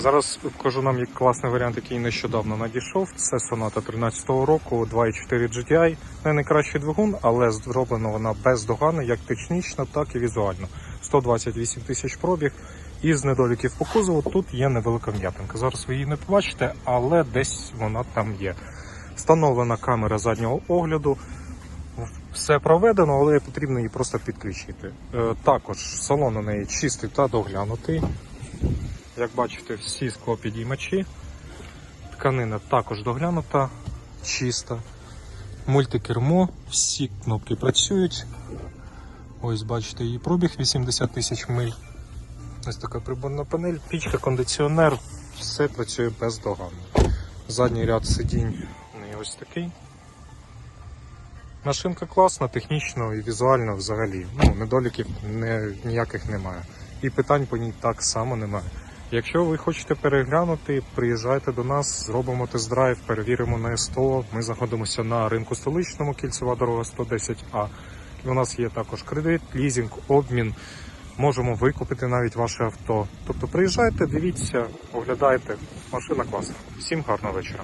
Зараз покажу нам як класний варіант, який нещодавно надійшов. Це соната 13-го року 2.4 GTI. Не найкращий двигун, але зроблена вона бездоганно, як технічно, так і візуально. 128 тисяч пробіг. Із недоліків по кузову тут є невелика м'ятинка. Зараз ви її не побачите, але десь вона там є. Встановлена камера заднього огляду. Все проведено, але потрібно її просто підключити. Е, також салон у неї чистий та доглянутий. Як бачите, всі склопідіймачі. Тканина також доглянута, чиста. Мультикермо, всі кнопки працюють. Ось бачите, її пробіг 80 тисяч миль. Ось така приборна панель, пічка, кондиціонер, все працює бездоганно. Задній ряд сидінь ось такий. Машинка класна, технічно і візуально взагалі. Ну, недоліків не, ніяких немає. І питань по ній так само немає. Якщо ви хочете переглянути, приїжджайте до нас, зробимо тест-драйв, перевіримо на СТО. Ми знаходимося на ринку столичному, кільцева дорога 110А. У нас є також кредит, лізінг, обмін. Можемо викупити навіть ваше авто. Тобто приїжджайте, дивіться, оглядайте. Машина класна. Всім гарного вечора.